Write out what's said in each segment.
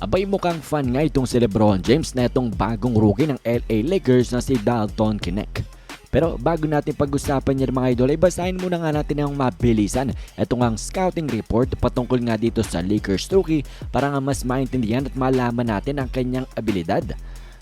Abay mukhang fan nga itong si Lebron James na itong bagong rookie ng LA Lakers na si Dalton Kinect. Pero bago natin pag-usapan yan mga idol ay basahin muna nga natin ang mabilisan. Ito nga ang scouting report patungkol nga dito sa Lakers rookie para nga mas maintindihan at malaman natin ang kanyang abilidad.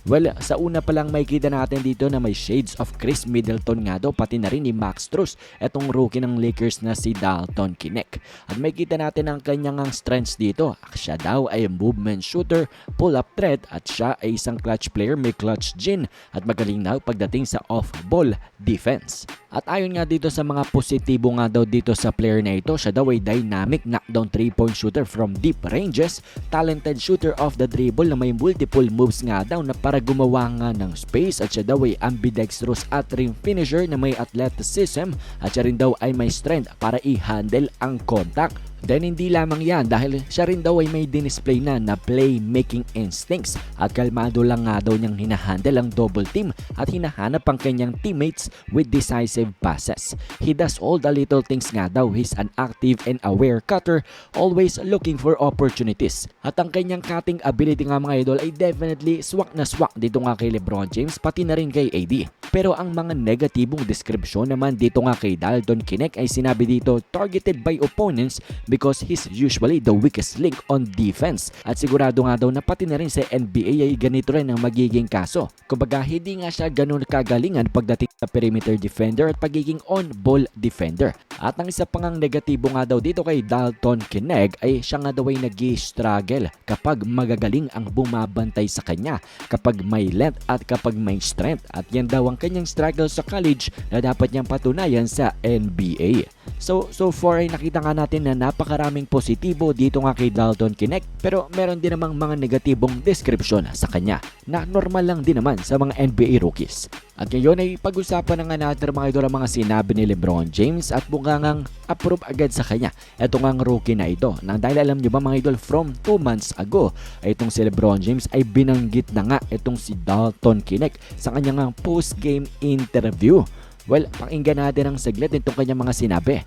Well, sa una pa lang makikita natin dito na may shades of Chris Middleton nga daw pati na rin ni Max Strus, etong rookie ng Lakers na si Dalton Kinect. At makikita natin ang kanyang ang strengths dito. Siya daw ay movement shooter, pull-up threat at siya ay isang clutch player may clutch gene at magaling na pagdating sa off-ball defense. At ayon nga dito sa mga positibo nga daw dito sa player na ito, siya daw ay dynamic knockdown 3-point shooter from deep ranges, talented shooter off the dribble na may multiple moves nga daw na para gumawa nga ng space at siya daw ay ambidextrous at rim finisher na may athleticism at siya rin daw ay may strength para i-handle ang contact. Then hindi lamang yan dahil siya rin daw ay may dinisplay na na playmaking instincts at kalmado lang nga daw niyang hinahandle ang double team at hinahanap ang kanyang teammates with decisive passes. He does all the little things nga daw. He's an active and aware cutter, always looking for opportunities. At ang kanyang cutting ability nga mga idol ay definitely swak na swak dito nga kay Lebron James pati na rin kay AD. Pero ang mga negatibong description naman dito nga kay Dalton Kinect ay sinabi dito targeted by opponents because he's usually the weakest link on defense. At sigurado nga daw na pati na rin sa NBA ay ganito rin ang magiging kaso. Kumbaga hindi nga siya ganun kagalingan pagdating sa perimeter defender at pagiging on-ball defender. At ang isa pang ang negatibo nga daw dito kay Dalton Kineg ay siya nga daw ay nag struggle kapag magagaling ang bumabantay sa kanya, kapag may length at kapag may strength. At yan daw ang kanyang struggle sa college na dapat niyang patunayan sa NBA. So, so far ay nakita nga natin na napakaraming positibo dito nga kay Dalton Kinect pero meron din namang mga negatibong description sa kanya na normal lang din naman sa mga NBA rookies. At ngayon ay pag-usapan na nga natin mga idol ang mga sinabi ni Lebron James at mukha ngang approve agad sa kanya. Ito nga ang rookie na ito. Nang dahil alam nyo ba mga idol from 2 months ago ay itong si Lebron James ay binanggit na nga itong si Dalton Kinect sa kanyang post-game interview. Well, pakinggan natin ang saglit nitong kanyang mga sinabi.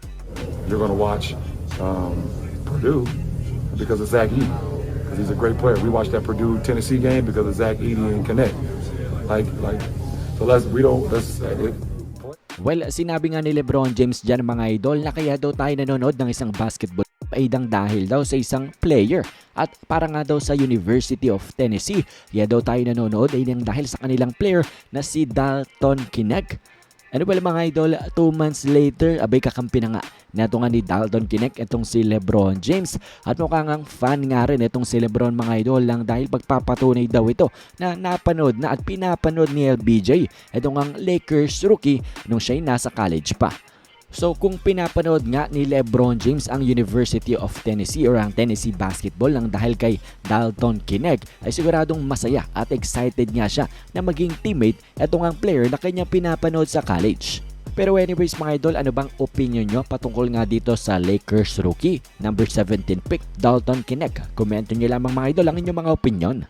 You're to watch um, Purdue because of Zach Edey, because he's a great player. We watched that Purdue Tennessee game because of Zach Edey and Connect. Like, like, so let's we don't let's. It, Well, sinabi nga ni Lebron James dyan mga idol na kaya daw tayo nanonood ng isang basketball ay dang dahil daw sa isang player at para nga daw sa University of Tennessee. Kaya daw tayo nanonood ay dahil sa kanilang player na si Dalton Kinect. Ano ba mga idol, 2 months later, abay kakampi na nga Neto nga ni Dalton Kinect itong si Lebron James at mukhang ang fan nga rin itong si Lebron mga idol lang dahil pagpapatunay daw ito na napanood na at pinapanood ni LBJ itong ang Lakers rookie nung siya'y nasa college pa. So kung pinapanood nga ni Lebron James ang University of Tennessee or ang Tennessee Basketball lang dahil kay Dalton Kinect ay siguradong masaya at excited nga siya na maging teammate itong ang player na kanyang pinapanood sa college. Pero anyways mga idol, ano bang opinion nyo patungkol nga dito sa Lakers rookie? Number 17 pick, Dalton Kinect. Komento nyo lamang mga idol ang inyong mga opinion.